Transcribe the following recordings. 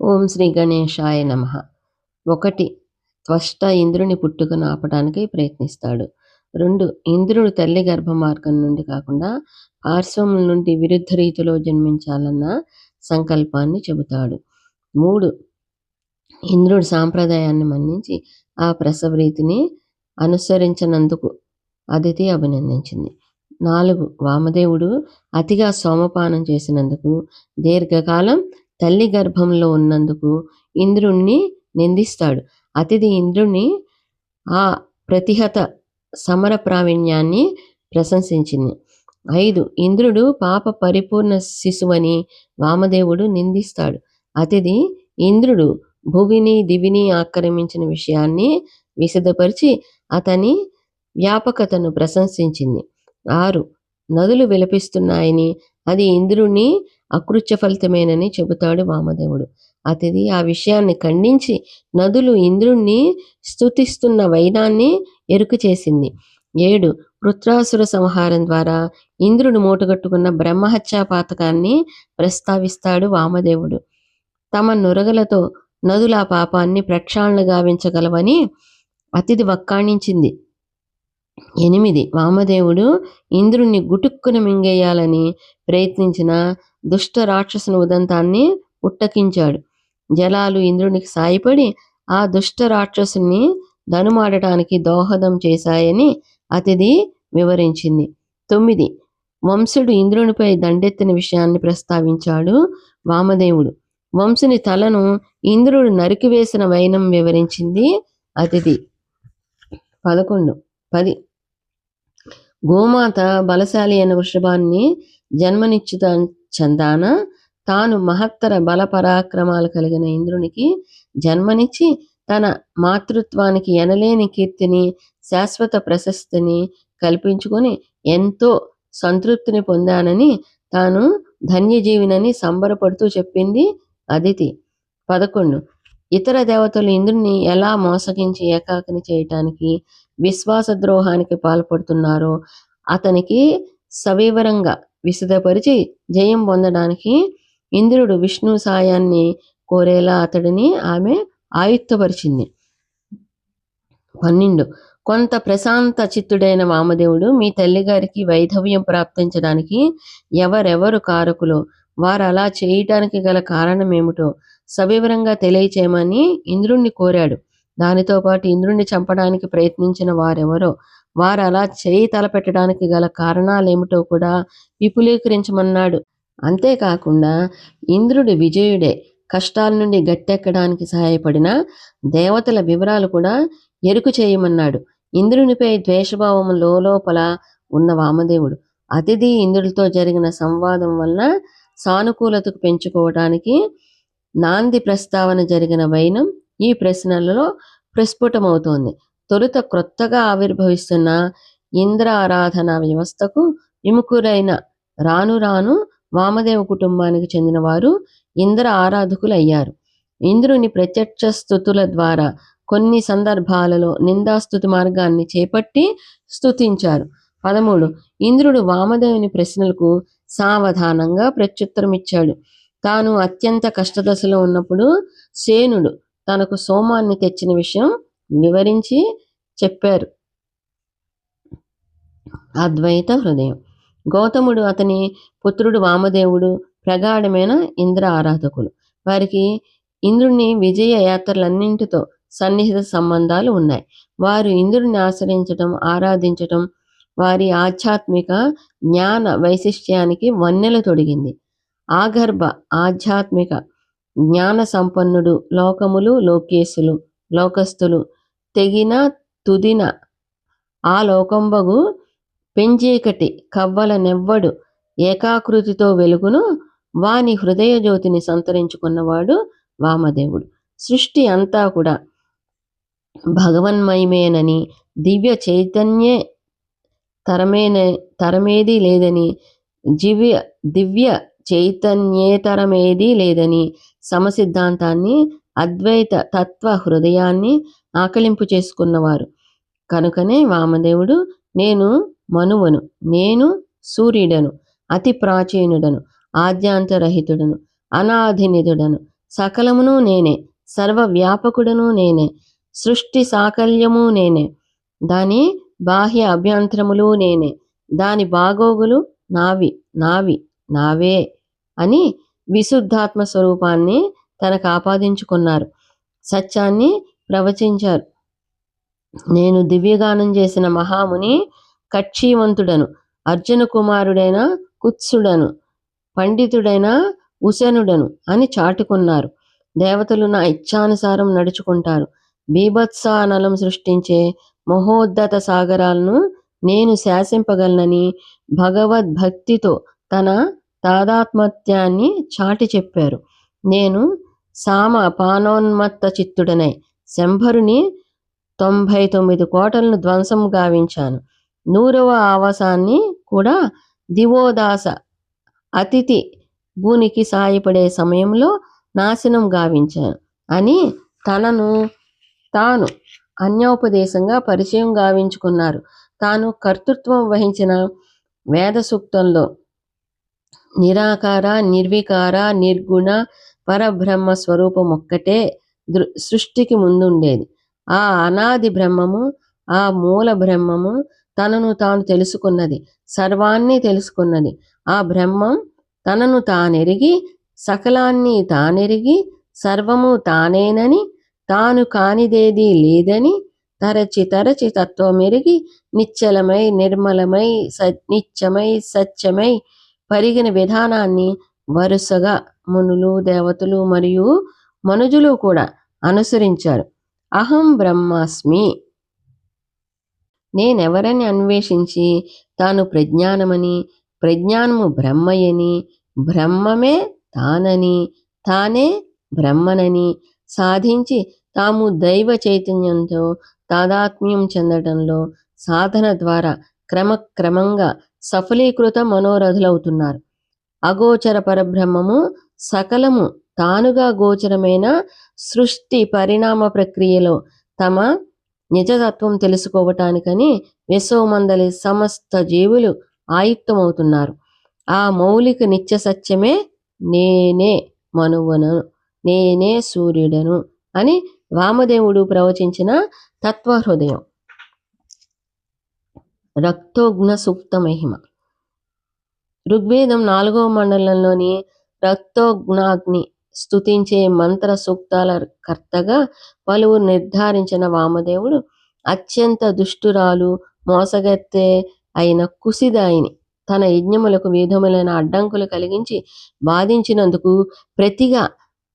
ఓం శ్రీ గణేశాయ నమ. ఒకటి త్వష్ట ఇంద్రుని పుట్టుకను ఆపడానికి ప్రయత్నిస్తాడు. రెండు ఇంద్రుడు తల్లి గర్భ మార్గం నుండి కాకుండా పార్శ్వముల నుండి విరుద్ధ రీతిలో జన్మించాలన్న సంకల్పాన్ని చెబుతాడు. మూడు ఇంద్రుడు సాంప్రదాయాన్ని మన్నించి ఆ ప్రసవ రీతిని అనుసరించినందుకు అదితి అభినందించింది. నాలుగు వామదేవుడు అతిగా సోమపానం చేసినందుకు దీర్ఘకాలం తల్లి గర్భంలో ఉన్నందుకు ఇంద్రుణ్ణి నిందిస్తాడు. అతిథి ఇంద్రుణ్ణి ఆ ప్రతిహత సమర ప్రావీణ్యాన్ని ప్రశంసించింది. ఐదు ఇంద్రుడు పాప పరిపూర్ణ శిశువని వామదేవుడు నిందిస్తాడు. అతిథి ఇంద్రుడు భువిని దివిని ఆక్రమించిన విషయాన్ని విశదపరిచి అతని వ్యాపకతను ప్రశంసించింది. ఆరు నదులు విలపిస్తున్నాయని అది ఇంద్రుని అకృత్య ఫలితమేనని చెబుతాడు వామదేవుడు. అతిథి ఆ విషయాన్ని ఖండించి నదులు ఇంద్రుణ్ణి స్తుతిస్తున్న వైనాన్ని ఎరుకు చేసింది. ఏడు వృత్రాసుర సంహారం ద్వారా ఇంద్రుడు మూటగట్టుకున్న బ్రహ్మహత్యా పాతకాన్ని ప్రస్తావిస్తాడు వామదేవుడు. తమ నురగలతో నదుల పాపాన్ని ప్రక్షాళన గావించగలవని అతిథి వక్కాణించింది. ఎనిమిది. వామదేవుడు ఇంద్రుణ్ణి గుటుక్కున మింగేయాలని ప్రయత్నించిన దుష్ట రాక్షసుని ఉదంతాన్ని ఉట్టకించాడు. జలాలు ఇంద్రునికి సాయపడి ఆ దుష్ట రాక్షసుని ధనుమాడటానికి దోహదం చేశాయని అతిథి వివరించింది. తొమ్మిది. వంశుడు ఇంద్రునిపై దండెత్తిన విషయాన్ని ప్రస్తావించాడు వామదేవుడు. వంశుని తలను ఇంద్రుడు నరికివేసిన వైనం వివరించింది అతిథి. పదకొండు. పది. గోమాత బలశాలి అయిన వృషభాన్ని జన్మనిచ్చుత చందాన తాను మహత్తర బల పరాక్రమాలు కలిగిన ఇంద్రునికి జన్మనిచ్చి తన మాతృత్వానికి ఎనలేని కీర్తిని శాశ్వత ప్రశస్తిని కల్పించుకొని ఎంతో సంతృప్తిని పొందానని తాను ధన్యజీవినని సంబరపడుతూ చెప్పింది అదితి. పదకొండు. ఇతర దేవతలు ఇంద్రుని ఎలా మోసగించి ఏకాకిని చేయటానికి విశ్వాస ద్రోహానికి పాల్పడుతున్నారో అతనికి సవివరంగా విశదపరిచి జయం పొందడానికి ఇంద్రుడు విష్ణు సాయాన్ని కోరేలా అతడిని ఆమె ఆయుత్తపరిచింది. పన్నెండు. కొంత ప్రశాంత చిత్తుడైన వామదేవుడు మీ తల్లిగారికి వైధవ్యం ప్రాప్తించడానికి ఎవరెవరు కారకులు? వారు అలా చేయటానికి గల కారణం ఏమిటో సవివరంగా తెలియచేయమని ఇంద్రుణ్ణి కోరాడు. దానితో పాటు ఇంద్రుణ్ణి చంపడానికి ప్రయత్నించిన వారెవరో వారు అలా చేయి తలపెట్టడానికి గల కారణాలేమిటో కూడా విపులీకరించమన్నాడు. అంతేకాకుండా ఇంద్రుడి విజయుడే. కష్టాల నుండి గట్టెక్కడానికి సహాయపడిన దేవతల వివరాలు కూడా ఎరుకు చేయమన్నాడు. ఇంద్రునిపై ద్వేషభావం లోపల ఉన్న వామదేవుడు. అతిథి ఇంద్రుడితో జరిగిన సంవాదం వలన సానుకూలతకు పెంచుకోవడానికి నాంది ప్రస్తావన జరిగిన వైనం ఈ ప్రశ్నలలో ప్రస్ఫుటమవుతోంది. తొలుత క్రొత్తగా ఆవిర్భవిస్తున్న ఇంద్ర ఆరాధన వ్యవస్థకు విముఖులైన రాను రాను వామదేవ కుటుంబానికి చెందిన వారు ఇంద్ర ఆరాధకులు అయ్యారు ఇంద్రుని ప్రత్యక్ష స్థుతుల ద్వారా కొన్ని సందర్భాలలో నిందాస్తుతి మార్గాన్ని చేపట్టి స్థుతించారు పదమూడు. ఇంద్రుడు వామదేవుని ప్రశ్నలకు సావధానంగా ప్రత్యుత్తరం ఇచ్చాడు తాను అత్యంత కష్టదశలో ఉన్నప్పుడు సేనుడు తనకు సోమాన్ని తెచ్చిన విషయం వివరించి చెప్పారు. అద్వైత హృదయం. గౌతముడు అతని పుత్రుడు వామదేవుడు ప్రగాఢమైన ఇంద్ర ఆరాధకులు. వారికి ఇంద్రుని విజయ యాత్రలన్నింటితో సన్నిహిత సంబంధాలు ఉన్నాయి. వారు ఇంద్రుడిని ఆశ్రయించటం ఆరాధించటం వారి ఆధ్యాత్మిక జ్ఞాన వైశిష్ట్యానికి వన్నెలు తొడిగింది. ఆగర్భ ఆధ్యాత్మిక జ్ఞాన సంపన్నుడు లోకములు లోకేశులు లోకస్తులు తెగిన తుదిన ఆ లోకంబగు పెంజీకటి కవ్వల నెవ్వడు ఏకాకృతితో వెలుగును వాని హృదయ జ్యోతిని సంతరించుకున్నవాడు వామదేవుడు. సృష్టి అంతా కూడా భగవన్మయమేనని దివ్య చైతన్యే తరమేన తరమేది లేదని దివ్య దివ్య చైతన్యేతరమేది లేదని సమసిద్ధాంతాన్ని అద్వైత తత్వ హృదయాన్ని ఆకలింపు చేసుకున్నవారు. కనుకనే వామదేవుడు నేను మనువను నేను సూర్యుడను అతి ప్రాచీనుడను ఆద్యాంతరహితుడను అనాధినిధుడను సకలమును నేనే సర్వవ్యాపకుడను నేనే సృష్టి సాకల్యము నేనే దాని బాహ్య అభ్యంతరములు నేనే దాని బాగోగులు నావి నావి నావే అని విశుద్ధాత్మ స్వరూపాన్ని తనకు ఆపాదించుకున్నారు సత్యాన్ని ప్రవచించారు. నేను దివ్యగానం చేసిన మహాముని కక్షీవంతుడను. అర్జున కుమారుడైన కుత్సుడను. పండితుడైన ఉశనుడను అని చాటుకున్నారు. దేవతలు నా ఇచ్ఛానుసారం నడుచుకుంటారు. బీభత్సానలం సృష్టించే మహోద్దత సాగరాలను నేను శాసింపగలనని భగవద్భక్తితో తన తాదాత్మత్యాన్ని చాటి చెప్పారు. నేను సామ పానోన్మత్త చిత్తుడనై శంభరుని తొంభై తొమ్మిది కోటలను ధ్వంసం గావించాను. నూరవ ఆవాసాన్ని కూడా దివోదాస అతిథి భూనికి సాయపడే సమయంలో నాశనం గావించాను అని తనను తాను అన్యోపదేశంగా పరిచయం గావించుకున్నారు. తాను కర్తృత్వం వహించిన వేద సూక్తంలో నిరాకార నిర్వికార నిర్గుణ పరబ్రహ్మ స్వరూపం ఒక్కటే దృ సృష్టికి ముందుండేది. ఆ అనాది బ్రహ్మము ఆ మూల బ్రహ్మము తనను తాను తెలుసుకున్నది సర్వాన్ని తెలుసుకున్నది. ఆ బ్రహ్మం తనను తానెరిగి సకలాన్ని తానెరిగి సర్వము తానేనని తాను కానిదేది లేదని తరచి తరచి తత్వమెరిగి నిశ్చలమై నిర్మలమై స నిత్యమై సత్యమై పరిగిన విధానాన్ని వరుసగా మునులు దేవతలు మరియు మనుజులు కూడా అనుసరించారు. అహం బ్రహ్మాస్మి. నేనెవరని అన్వేషించి తాను ప్రజ్ఞానమని ప్రజ్ఞానము బ్రహ్మయని బ్రహ్మమే తానని తానే బ్రహ్మనని సాధించి తాము దైవ చైతన్యంతో తాదాత్మ్యం చెందడంలో సాధన ద్వారా క్రమక్రమంగా సఫలీకృత మనోరథులవుతున్నారు. అగోచర పరబ్రహ్మము సకలము తానుగా గోచరమైన సృష్టి పరిణామ ప్రక్రియలో తమ నిజతత్వం తెలుసుకోవటానికని విశ్వమందలి సమస్త జీవులు ఆయుక్తమవుతున్నారు. ఆ మౌలిక నిత్య సత్యమే నేనే మనువను నేనే సూర్యుడను అని వామదేవుడు ప్రవచించిన తత్వహృదయం. రక్తోగ్న సూక్త మహిమ ఋగ్వేదం నాలుగవ మండలంలోని రక్తోగ్నాగ్ని స్తుతించే మంత్ర సూక్తాల కర్తగా పలువురు నిర్ధారించిన వామదేవుడు అత్యంత దుష్టురాలు మోసగత్తే అయిన కుసిదాయిని. తన యజ్ఞములకు విధములైన అడ్డంకులు కలిగించి బాధించినందుకు ప్రతిగా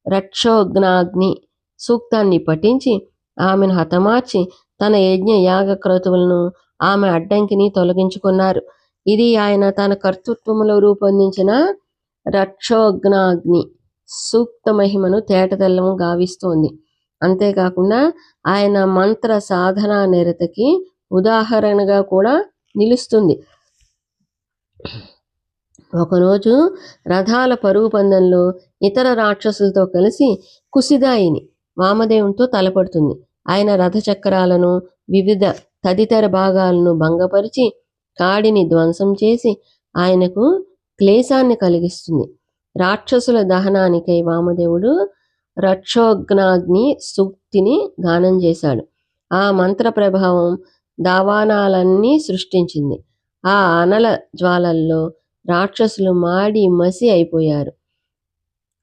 రక్షోగ్నాగ్ని సూక్తాన్ని పఠించి ఆమెను హతమార్చి తన యజ్ఞ యాగ క్రతువులను ఆమె అడ్డంకిని తొలగించుకున్నారు. ఇది ఆయన తన కర్తృత్వంలో రూపొందించిన రక్షోగ్నాగ్ని సూక్త మహిమను తేటతెల్లము గావిస్తోంది. అంతేకాకుండా ఆయన మంత్ర సాధనా నిరతకి ఉదాహరణగా కూడా నిలుస్తుంది. ఒకరోజు రథాల పరుగు పందంలో ఇతర రాక్షసులతో కలిసి కుసిదాయిని వామదేవునితో తలపడుతుంది. ఆయన రథ చక్రాలను వివిధ తదితర భాగాలను భంగపరిచి కాడిని ధ్వంసం చేసి ఆయనకు క్లేశాన్ని కలిగిస్తుంది. రాక్షసుల దహనానికై వామదేవుడు రక్షోగ్నాగ్ని సూక్తిని గానం చేశాడు. ఆ మంత్ర ప్రభావం దావానాలన్నీ సృష్టించింది. ఆ అనల జ్వాలల్లో రాక్షసులు మాడి మసి అయిపోయారు.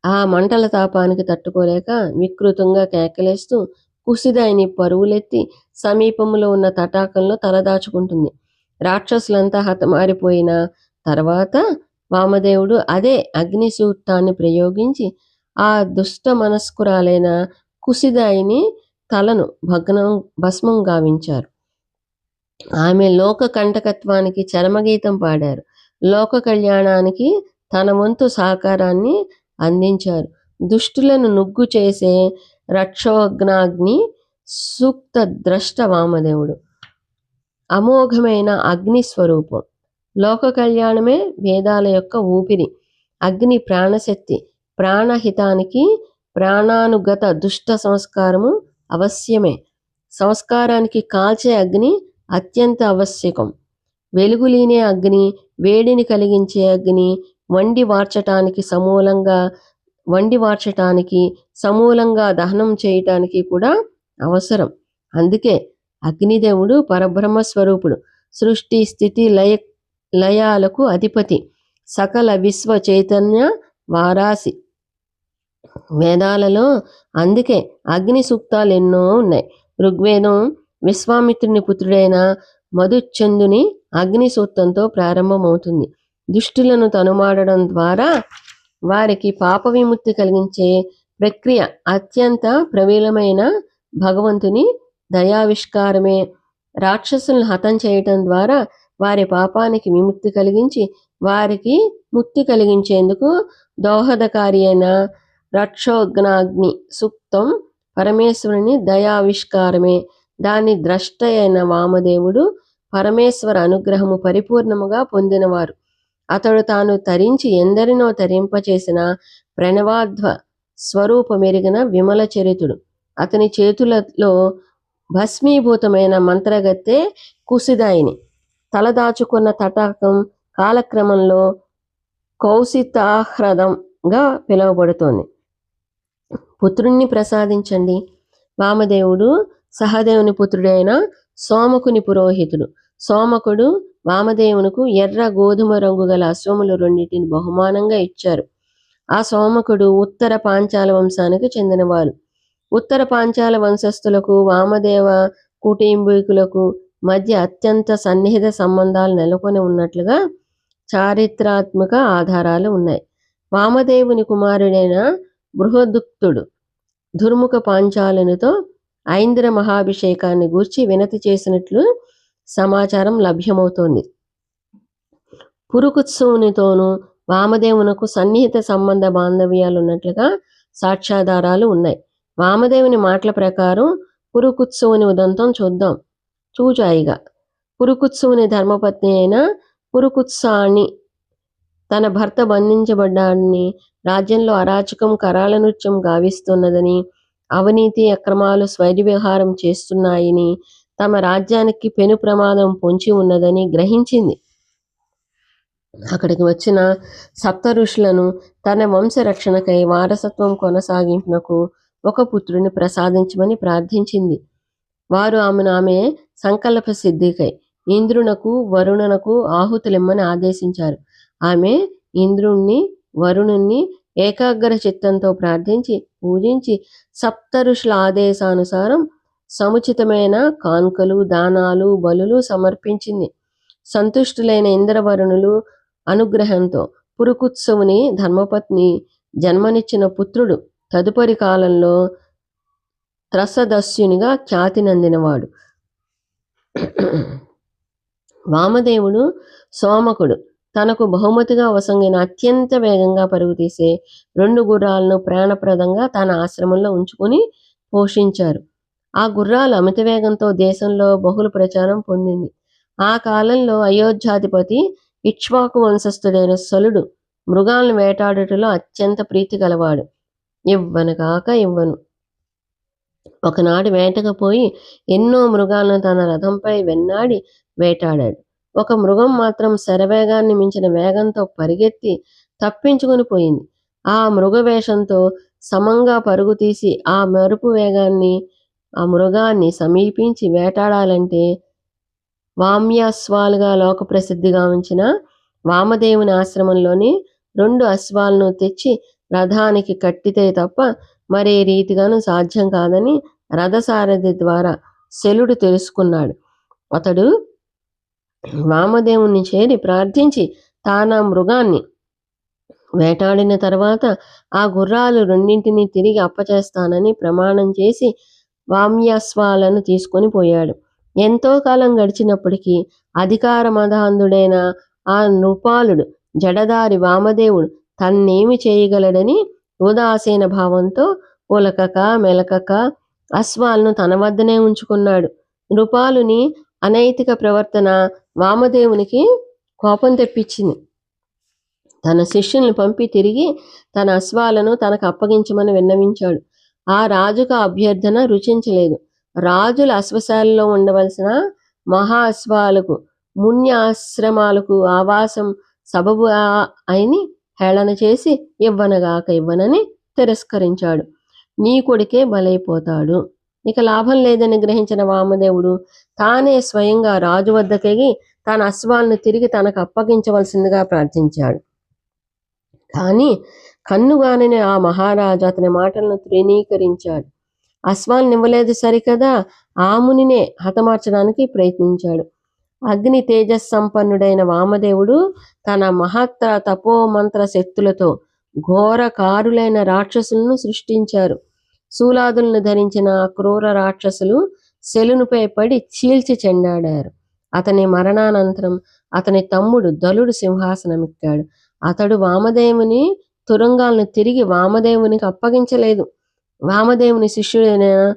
ఆ మంటల తాపానికి తట్టుకోలేక వికృతంగా కేకలేస్తూ కుసిదాయిని పరువులెత్తి సమీపంలో ఉన్న తటాకంలో తలదాచుకుంటుంది రాక్షసులంతా హతమారిపోయిన తర్వాత వామదేవుడు అదే అగ్నిసూక్తాన్ని ప్రయోగించి ఆ దుష్ట మనస్కురాలైన కుసిదాయిని తలను భగ్నం భస్మం గావించారు. ఆమె లోక కంటకత్వానికి చరమగీతం పాడారు. లోక కళ్యాణానికి తన వంతు సహకారాన్ని అందించారు. దుష్టులను నుగ్గు చేసే రక్షోగ్నాగ్ని సూక్త ద్రష్ట వామదేవుడు అమోఘమైన అగ్ని స్వరూపం లోక కళ్యాణమే వేదాల యొక్క ఊపిరి. అగ్ని ప్రాణశక్తి. ప్రాణహితానికి ప్రాణానుగత దుష్ట సంస్కారము అవశ్యమే. సంస్కారానికి కాల్చే అగ్ని అత్యంత ఆవశ్యకం. వెలుగులీనే అగ్ని వేడిని కలిగించే అగ్ని వండి వార్చటానికి సమూలంగా వండి వార్చటానికి సమూలంగా దహనం చేయటానికి కూడా అవసరం. అందుకే అగ్నిదేవుడు పరబ్రహ్మ స్వరూపుడు సృష్టి స్థితి లయ లయాలకు అధిపతి సకల విశ్వ చైతన్య వారాసి. వేదాలలో అందుకే అగ్ని సూక్తాలు ఎన్నో ఉన్నాయి. ఋగ్వేదం విశ్వామిత్రుని పుత్రుడైన మధుచందుని అగ్ని సూక్తంతో ప్రారంభమవుతుంది. దుష్టులను తనుమాడడం ద్వారా వారికి పాప విముక్తి కలిగించే ప్రక్రియ అత్యంత ప్రవీణమైన భగవంతుని దయావిష్కారమే. రాక్షసులను హతం చేయటం ద్వారా వారి పాపానికి విముక్తి కలిగించి వారికి ముక్తి కలిగించేందుకు దోహదకారి అయిన రక్షోగ్నాగ్ని సూక్తం పరమేశ్వరుని దయావిష్కారమే. దాని ద్రష్ట అయిన వామదేవుడు పరమేశ్వర అనుగ్రహము పరిపూర్ణముగా పొందినవారు. అతడు తాను తరించి ఎందరినో తరింపచేసిన ప్రణవాధ్వ స్వరూపమెరిగిన విమల చరితుడు. అతని చేతులలో భస్మీభూతమైన మంత్రగత్తె కుసిదాయిని. తలదాచుకున్న తటాకం కాలక్రమంలో కౌశితాహ్రదంగా పిలువబడుతోంది. పుత్రుణ్ణి ప్రసాదించండి. వామదేవుడు సహదేవుని పుత్రుడైన సోమకుని పురోహితుడు. సోమకుడు వామదేవునకు ఎర్ర గోధుమ రంగు గల అశ్వములు రెండింటిని బహుమానంగా ఇచ్చారు. ఆ సోమకుడు ఉత్తర పాంచాల వంశానికి చెందినవారు ఉత్తర పాంచాల వంశస్థులకు వామదేవ కుటుంబీకులకు మధ్య అత్యంత సన్నిహిత సంబంధాలు నెలకొని ఉన్నట్లుగా చారిత్రాత్మక ఆధారాలు ఉన్నాయి. వామదేవుని కుమారుడైన బృహదుక్తుడు దుర్ముఖ పాంచాలనితో ఐంద్ర మహాభిషేకాన్ని గూర్చి వినతి చేసినట్లు సమాచారం లభ్యమవుతోంది. పురుకుత్సవునితోనూ వామదేవునకు సన్నిహిత సంబంధ బాంధవ్యాలు ఉన్నట్లుగా సాక్ష్యాధారాలు ఉన్నాయి. వామదేవుని మాటల ప్రకారం పురుకుత్సవుని ఉదంతం చూద్దాం. చూచాయిగా పురుకుత్సవుని ధర్మపత్ని అయిన పురుకుత్సాని తన భర్త బంధించబడ్డాడని రాజ్యంలో అరాచకం కరాల నృత్యం గావిస్తున్నదని అవినీతి అక్రమాలు స్వైర్విహారం చేస్తున్నాయని తమ రాజ్యానికి పెను ప్రమాదం పొంచి ఉన్నదని గ్రహించింది. అక్కడికి వచ్చిన సప్త ఋషులను తన వంశ రక్షణకై వారసత్వం కొనసాగింపునకు ఒక పుత్రుని ప్రసాదించమని ప్రార్థించింది. వారు ఆమెను ఆమె సంకల్ప సిద్ధికై ఇంద్రునకు వరుణునకు ఆహుతులిమ్మని ఆదేశించారు. ఆమె ఇంద్రుణ్ణి వరుణుణ్ణి ఏకాగ్ర చిత్తంతో ప్రార్థించి పూజించి సప్త ఋషుల ఆదేశానుసారం సముచితమైన కానుకలు దానాలు బలులు సమర్పించింది. సంతుష్టులైన ఇంద్రవరుణులు అనుగ్రహంతో పురుకుత్సవుని ధర్మపత్ని జన్మనిచ్చిన పుత్రుడు తదుపరి కాలంలో త్రసదస్యునిగా ఖ్యాతి నందినవాడు. వామదేవుడు సోమకుడు. తనకు బహుమతిగా వసంగిన అత్యంత వేగంగా పరుగు తీసే రెండు గుర్రాలను ప్రాణప్రదంగా తన ఆశ్రమంలో ఉంచుకొని పోషించారు. ఆ గుర్రాలు అమిత వేగంతో దేశంలో బహుళ ప్రచారం పొందింది. ఆ కాలంలో అయోధ్యాధిపతి ఇక్ష్వాకు వంశస్థుడైన సలుడు మృగాలను వేటాడుటలో అత్యంత ప్రీతి గలవాడు. ఇవ్వను కాక ఇవ్వను. ఒకనాడు వేటకు పోయి ఎన్నో మృగాలను తన రథంపై వెన్నాడి వేటాడాడు. ఒక మృగం మాత్రం శరవేగాన్ని మించిన వేగంతో పరిగెత్తి తప్పించుకొని పోయింది. ఆ మృగ వేషంతో సమంగా పరుగు తీసి ఆ మెరుపు వేగాన్ని ఆ మృగాన్ని సమీపించి వేటాడాలంటే వామ్యాశ్వాలుగా లోక ప్రసిద్ధిగా ఉంచిన వామదేవుని ఆశ్రమంలోని రెండు అశ్వాలను తెచ్చి రథానికి కట్టితే తప్ప మరే రీతిగాను సాధ్యం కాదని రథసారథి ద్వారా శలుడు తెలుసుకున్నాడు. అతడు వామదేవుని చేరి ప్రార్థించి తానా మృగాన్ని వేటాడిన తర్వాత ఆ గుర్రాలు రెండింటిని తిరిగి అప్పచేస్తానని ప్రమాణం చేసి వామ్యాస్వాలను తీసుకొని పోయాడు. ఎంతో కాలం గడిచినప్పటికీ అధికార మదాంధుడైన ఆ నృపాలుడు జడదారి వామదేవుడు తన్నేమి చేయగలడని ఉదాసీన భావంతో ఉలకక మెలకక అశ్వాలను తన వద్దనే ఉంచుకున్నాడు. నృపాలుని అనైతిక ప్రవర్తన వామదేవునికి కోపం తెప్పించింది. తన శిష్యుల్ని పంపి తిరిగి తన అశ్వాలను తనకు అప్పగించమని విన్నవించాడు. ఆ రాజుకు అభ్యర్థన రుచించలేదు. రాజుల అశ్వశాలలో ఉండవలసిన మహా అశ్వాలకు ముణ్యాశ్రమాలకు ఆవాసం సబబు ఆ- అయిని హేళన చేసి ఇవ్వనగాక ఇవ్వనని తిరస్కరించాడు. నీ కొడుకే బలైపోతాడు. ఇక లాభం లేదని గ్రహించిన వామదేవుడు తానే స్వయంగా రాజు వద్దకెగి తన అశ్వాలను తిరిగి తనకు అప్పగించవలసిందిగా ప్రార్థించాడు. కానీ కన్నుగానే ఆ మహారాజు అతని మాటలను తృణీకరించాడు. అశ్వాలను ఇవ్వలేదు సరికదా? ఆమునినే హతమార్చడానికి ప్రయత్నించాడు. అగ్ని తేజస్ సంపన్నుడైన వామదేవుడు తన మహత్త తపోమంత్ర శక్తులతో ఘోరకారులైన రాక్షసులను సృష్టించారు. శూలాదులను ధరించిన క్రూర రాక్షసులు శలునుపై పడి చీల్చి చెండాడారు. అతని మరణానంతరం అతని తమ్ముడు దలుడు సింహాసనమెక్కాడు. అతడు వామదేవుని తురంగాలను తిరిగి వామదేవునికి అప్పగించలేదు. వామదేవుని శిష్యుడైన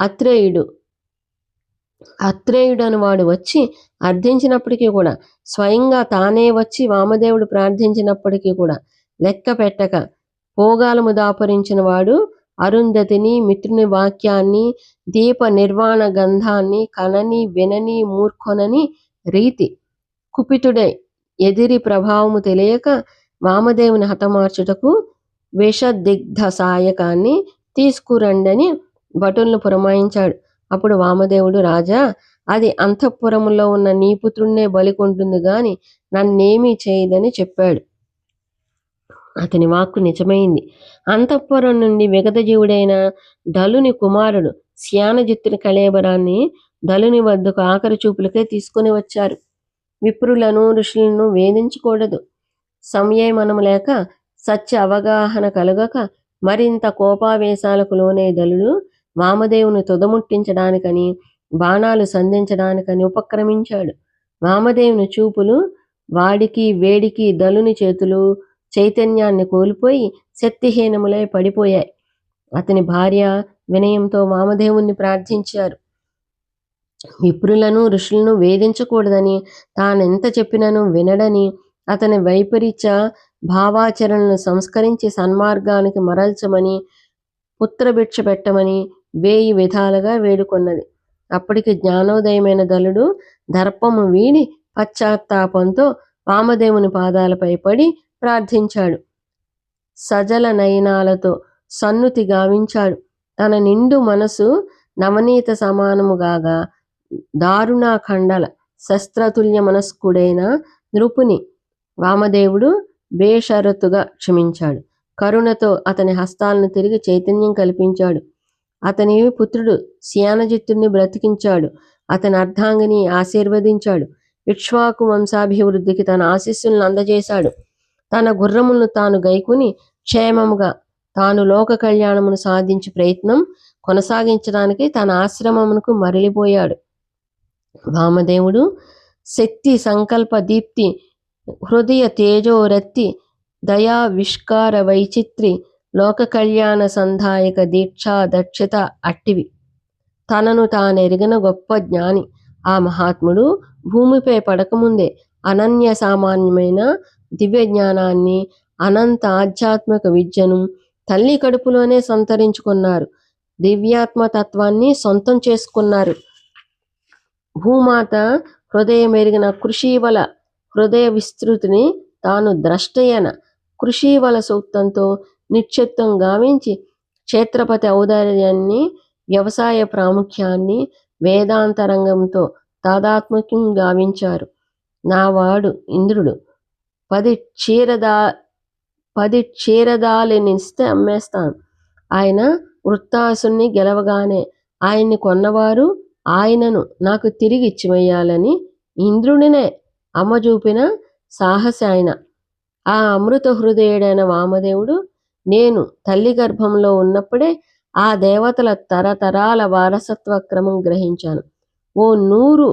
అత్రేయుడు అత్రేయుడు వాడు వచ్చి అర్థించినప్పటికీ కూడా స్వయంగా తానే వచ్చి వామదేవుడు ప్రార్థించినప్పటికీ కూడా లెక్క పెట్టక పోగాలము దాపరించిన వాడు అరుంధతిని మిత్రుని వాక్యాన్ని దీప నిర్వాణ గంధాన్ని కనని వినని మూర్ఖొనని రీతి కుపితుడై ఎదిరి ప్రభావము తెలియక వామదేవుని హతమార్చుటకు విషదిగ్ధ సాయకాన్ని తీసుకురండని భటులను పురమాయించాడు. అప్పుడు వామదేవుడు రాజా అది అంతఃపురములో ఉన్న నీ పుత్రుణ్ణే బలికొంటుంది గాని నన్నేమీ చేయదని చెప్పాడు. అతని వాక్కు నిజమైంది. అంతఃపురం నుండి విగతజీవుడైన దలుని కుమారుడు శ్యానజిత్తుని కళేబరాన్ని దలుని వద్దకు ఆఖరి చూపులకే తీసుకొని వచ్చారు. విప్రులను ఋషులను వేధించకూడదు. సంయమనం లేక సత్య అవగాహన కలగక మరింత కోపావేశాలకు లోనే దలుడు వామదేవుని తుదముట్టించడానికని బాణాలు సంధించడానికని ఉపక్రమించాడు. వామదేవుని చూపులు వాడికి వేడికి దలుని చేతులు చైతన్యాన్ని కోల్పోయి శక్తిహీనములై పడిపోయాయి. అతని భార్య వినయంతో వామదేవుణ్ణి ప్రార్థించారు. విప్రులను ఋషులను వేధించకూడదని తానెంత చెప్పినను వినడని అతని వైపరీత్య భావాచరణను సంస్కరించి సన్మార్గానికి మరల్చమని పుత్రభిక్ష పెట్టమని వేయి విధాలుగా వేడుకొన్నది. అప్పటికి జ్ఞానోదయమైన దళుడు దర్పము వీడి పశ్చాత్తాపంతో వామదేవుని పాదాలపై పడి ప్రార్థించాడు. సజల నయనాలతో సన్నుతి గావించాడు. తన నిండు మనసు నవనీత సమానముగాగా దారుణాఖండల శస్త్రతుల్య మనస్కుడైన నృపుని వామదేవుడు బేషరతుగా క్షమించాడు. కరుణతో అతని హస్తాలను తిరిగి చైతన్యం కల్పించాడు. అతని పుత్రుడు సియానజిత్తుడిని బ్రతికించాడు. అతని అర్ధాంగిని ఆశీర్వదించాడు. ఇక్ష్వాకు వంశాభివృద్ధికి తన ఆశీస్సులను అందజేశాడు. తన గుర్రములను తాను గైకుని క్షేమముగా తాను లోక కళ్యాణమును సాధించే ప్రయత్నం కొనసాగించడానికి తన ఆశ్రమమునకు మరలిపోయాడు. వామదేవుడు శక్తి సంకల్ప దీప్తి హృదయ తేజోరత్తి దయా విష్కార వైచిత్రి లోక కళ్యాణ సంధాయక దీక్షా దక్షత అట్టివి. తనను తానెరిగిన గొప్ప జ్ఞాని. ఆ మహాత్ముడు భూమిపై పడకముందే అనన్య సామాన్యమైన దివ్య జ్ఞానాన్ని అనంత ఆధ్యాత్మిక విద్యను తల్లి కడుపులోనే సంతరించుకున్నారు. దివ్యాత్మ తత్వాన్ని సొంతం చేసుకున్నారు. భూమాత హృదయం ఎరిగిన కృషివల హృదయ విస్తృతిని తాను ద్రష్టయన. కృషివల సూక్తంతో నిక్షిప్తం గావించి క్షేత్రపతి ఔదార్యాన్ని వ్యవసాయ ప్రాముఖ్యాన్ని వేదాంత రంగంతో తాదాత్మక్యం గావించారు. నావాడు ఇంద్రుడు. పది క్షీరదా పది క్షీరదాలనిస్తే అమ్మేస్తాను. ఆయన వృత్తాసుని గెలవగానే ఆయన్ని కొన్నవారు ఆయనను నాకు తిరిగి ఇచ్చివేయాలని ఇంద్రుడినే అమ్మ చూపిన సాహసి ఆయన. ఆ అమృత హృదయుడైన వామదేవుడు నేను తల్లి గర్భంలో ఉన్నప్పుడే ఆ దేవతల తరతరాల వారసత్వ క్రమం గ్రహించాను. ఓ నూరు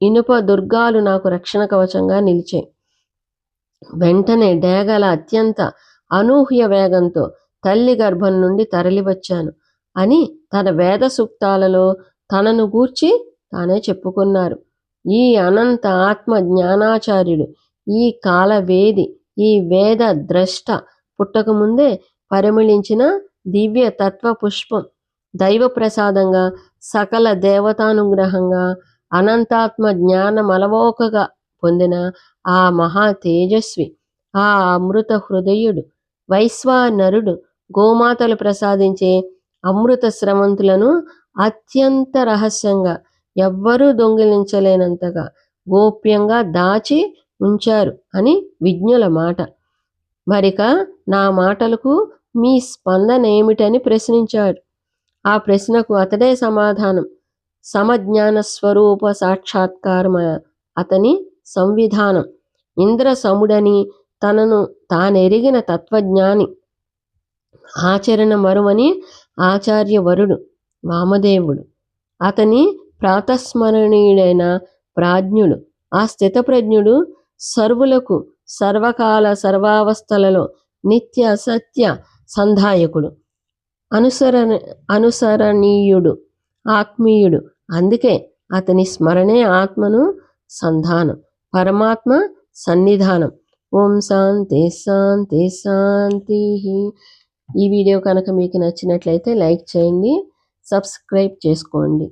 ఇనుప దుర్గాలు నాకు రక్షణ కవచంగా నిలిచాయి. వెంటనే డేగల అత్యంత అనూహ్య వేగంతో తల్లి గర్భం నుండి తరలివచ్చాను అని తన వేద సూక్తాలలో తనను గూర్చి తానే చెప్పుకున్నారు. ఈ అనంత ఆత్మ జ్ఞానాచార్యుడు ఈ కాలవేది ఈ వేద ద్రష్ట పుట్టకముందే పరిమళించిన దివ్య తత్వ పుష్పం. దైవ ప్రసాదంగా సకల దేవతానుగ్రహంగా అనంతాత్మ జ్ఞాన మలవోకగా పొందిన ఆ మహా తేజస్వి ఆ అమృత హృదయుడు వైశ్వానరుడు గోమాతలు ప్రసాదించే అమృత స్రవంతులను అత్యంత రహస్యంగా ఎవ్వరూ దొంగిలించలేనంతగా గోప్యంగా దాచి ఉంచారు అని విజ్ఞుల మాట. మరిక నా మాటలకు మీ స్పందన ఏమిటని ప్రశ్నించాడు. ఆ ప్రశ్నకు అతడే సమాధానం. సమజ్ఞాన స్వరూప సాక్షాత్కారమ అతని సంవిధానం. ఇంద్ర సముడని తనను తానెరిగిన తత్వజ్ఞాని. ఆచరణ మరువని ఆచార్యవరుడు వామదేవుడు. అతని ప్రాతస్మరణీయుడైన ప్రాజ్ఞుడు. ఆ స్థితప్రజ్ఞుడు సర్వులకు సర్వకాల సర్వావస్థలలో నిత్య సత్య సంధాయకుడు అనుసరణ అనుసరణీయుడు ఆత్మీయుడు. అందుకే అతని స్మరణే ఆత్మను సంధానం పరమాత్మ సన్నిధానం. ఓం శాంతి శాంతి శాంతి. ఈ వీడియో కనుక మీకు నచ్చినట్లయితే లైక్ చేయండి సబ్స్క్రైబ్ చేసుకోండి.